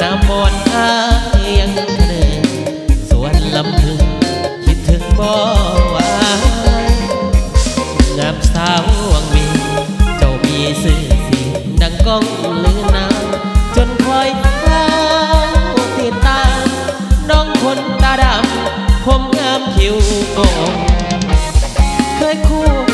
น้ำมนต์ข้ายังเนินสวนลำพึงคิดถึงบ่วายงามสาววังมีเจ้ามีสื่อสิดังก้องลือน้ำจนคอยเฝ้าติดตามน้องคนตาดำผมงามผิวโกงเคยคู่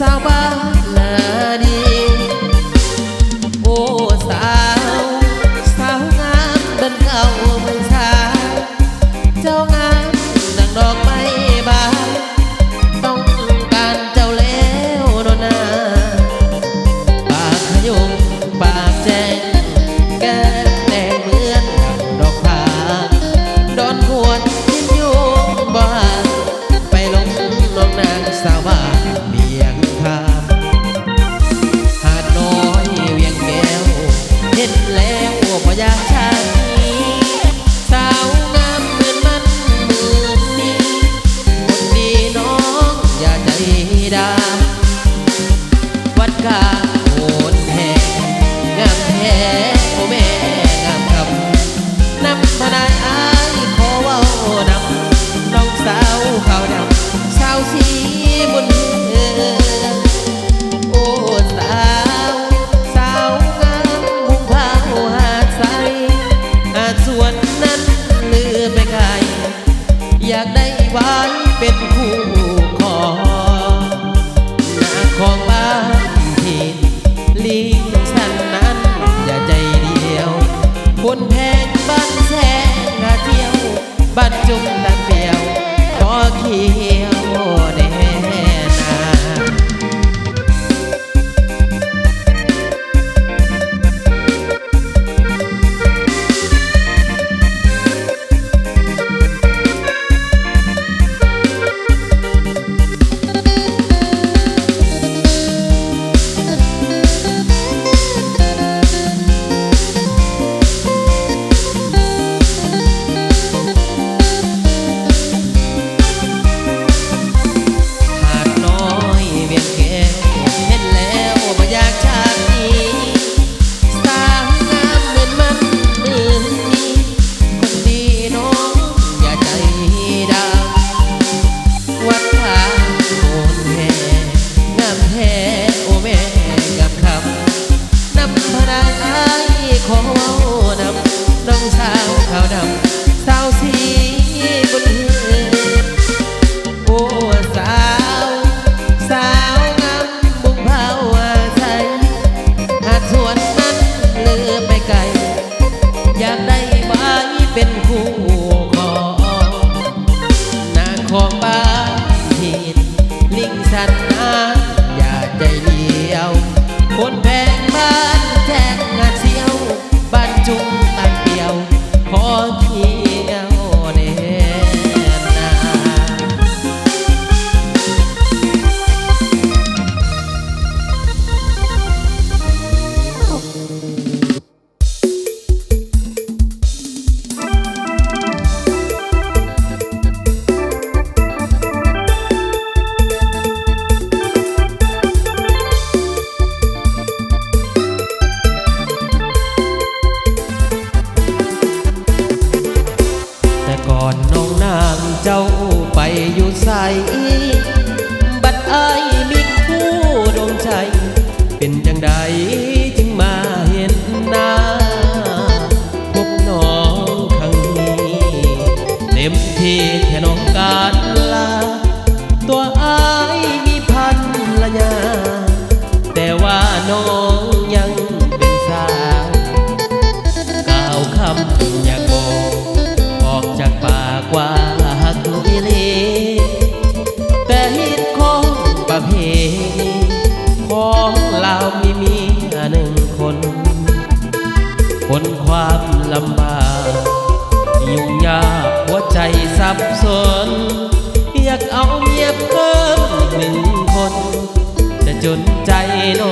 salvar. ของบ้านหินลิงสันนาอย่าใจเดียว คนแพงบ้านแจ้ง ใจสับสน อยากเอาเมียเพิ่มหนึ่งคน จะจนใจโน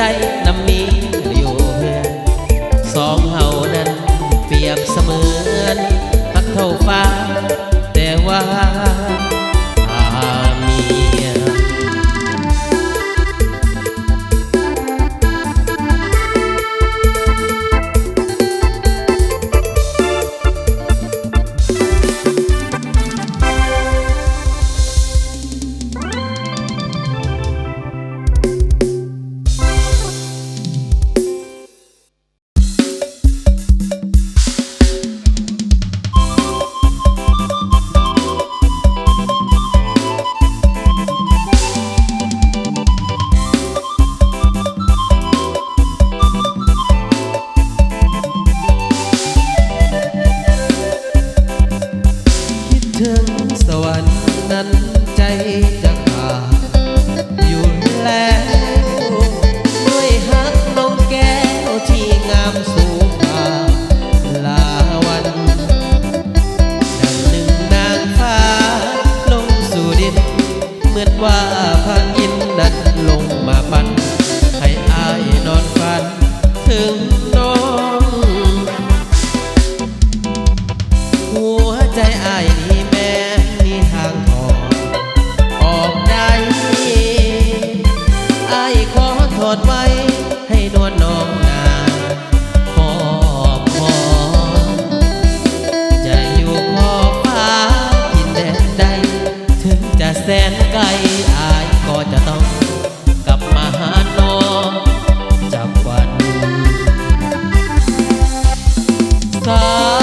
ใจนำมีอยู่เพื่อสองเฮานั้นเปรียบเสมือนพักเท่าฟ้าแต่ว่า นั้นใจจะขาดอยู่แล้ว voltar.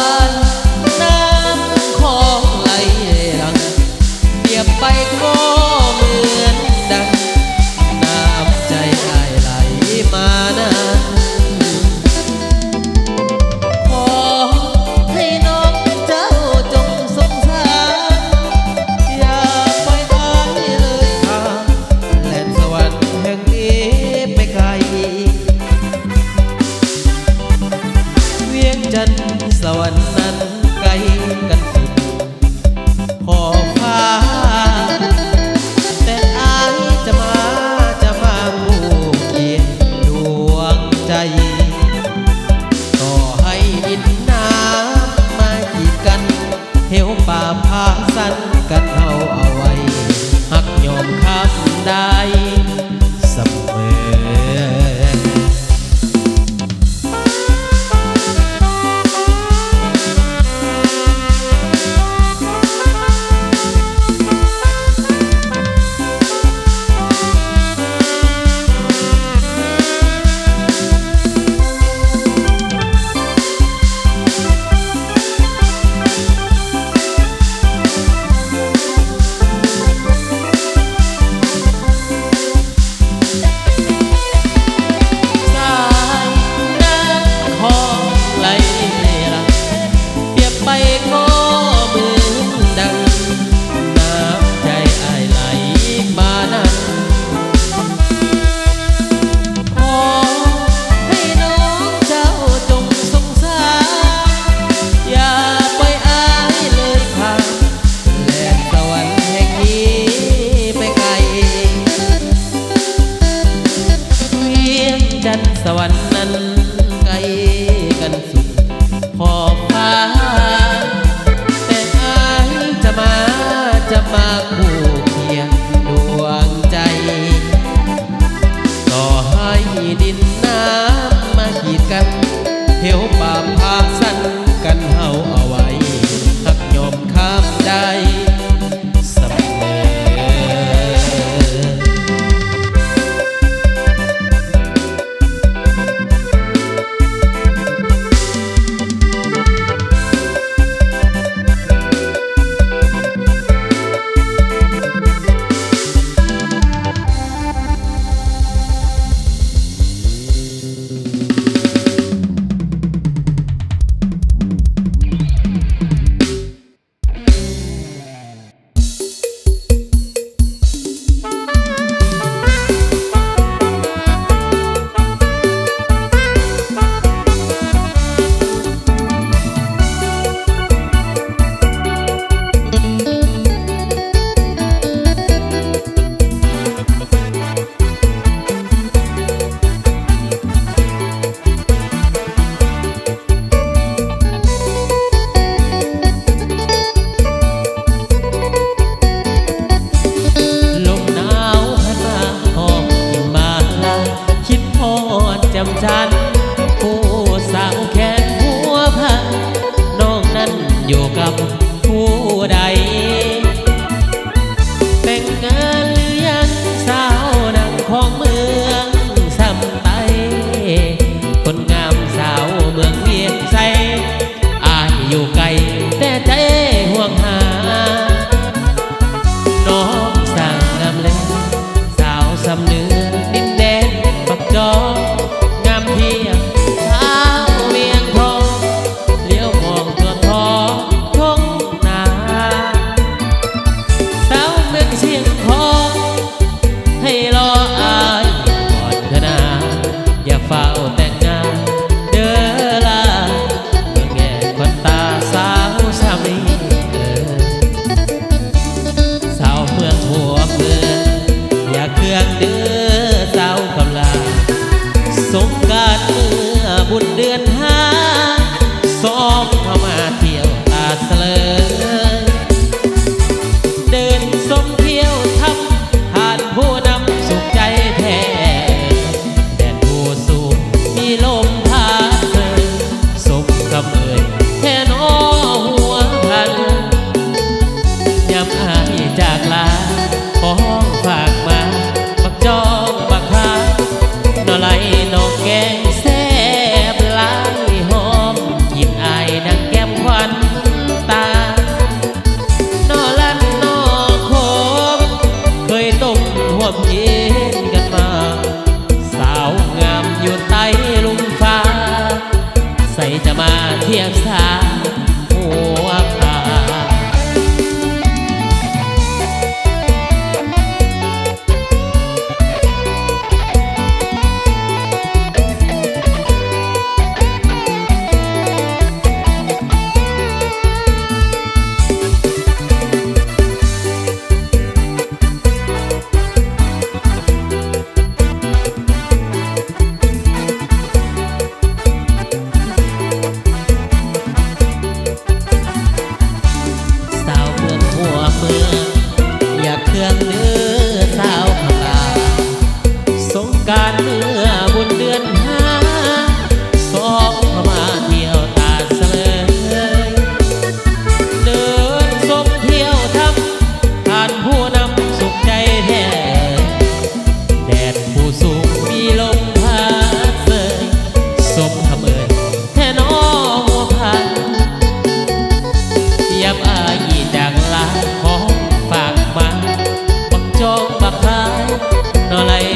no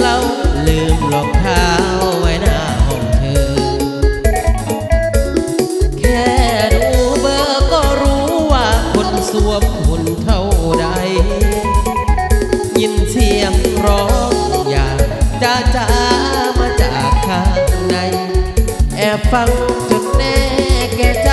เราลืมรองเท้าไว้หน้าห้องเธอ แค่ดูเบอร์ก็รู้ว่าคนสวมหุ่นเท่าใด ยินเสียงร้องอยากจะจ้ามาจากข้างใน แอบฟังจนแน่แก่ใจ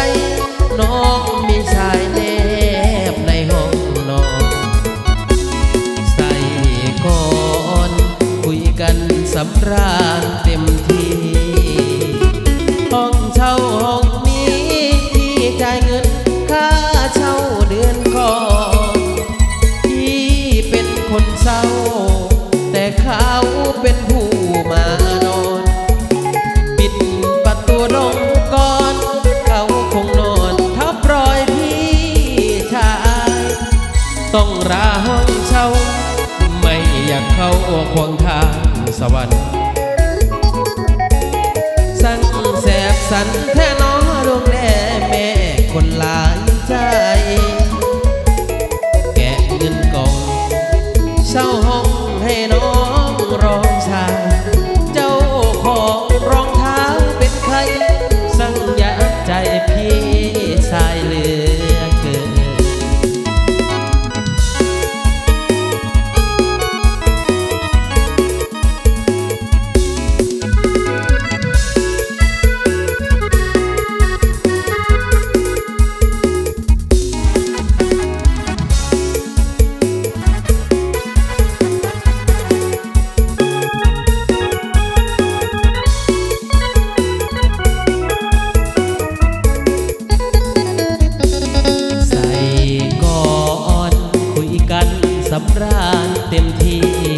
ต้องราห้องเช่า ไม่อยากเข้าควงทางสวรรค์ สั่งแสบสันแท้นอ็มที่